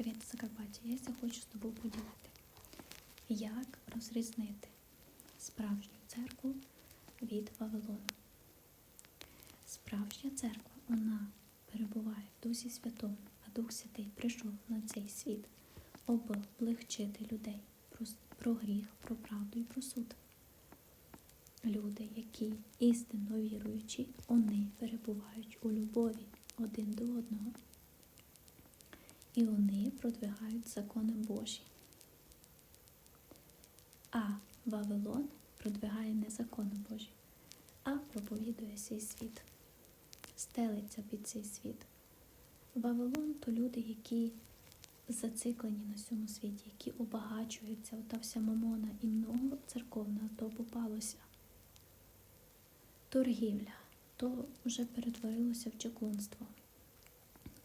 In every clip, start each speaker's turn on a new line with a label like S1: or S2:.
S1: Привіт, Закарпаття! Я ся хочу з тобою поділити. Як розрізнити справжню церкву від Вавилону? Справжня церква, вона перебуває в Дусі Святому, а Дух Святий прийшов на цей світ, облегчити людей про гріх, про правду і про суд. Люди, які істинно віруючі, вони перебувають у любові один до одного. І вони продвигають закони Божі. А Вавилон продвигає не закони Божі, а проповідує свій світ, стелиться під цей світ. Вавилон то люди, які зациклені на цьому світі, які обагачуються, ота вся мамона і много церковна то попалося. Торгівля то вже перетворилося в чаклунство.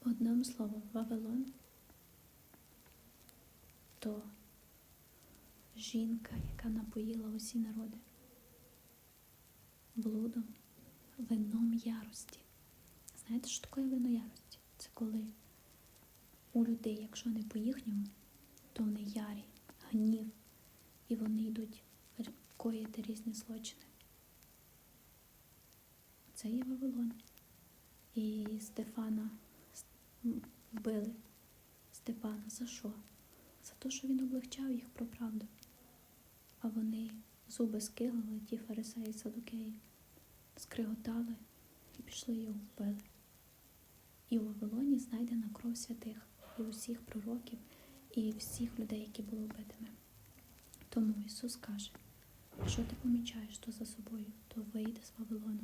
S1: Одним словом, Вавилон то жінка, яка напоїла усі народи блудом, вином ярості. Знаєте, що таке вино ярості? Це коли у людей, якщо не по їхньому, то вони ярі, гнів, і вони йдуть коїти різні злочини. Це є Вавилон. І Стефана вбили. Степана за що? За те, що він облегчав їх про правду. А вони зуби скиглили, ті фарисеї садокеї, скриготали і пішли його вбили. І у Вавилоні знайдена кров святих і усіх пророків, і всіх людей, які були вбитими. Тому Ісус каже, якщо ти помічаєш то за собою, то вийди з Вавилону.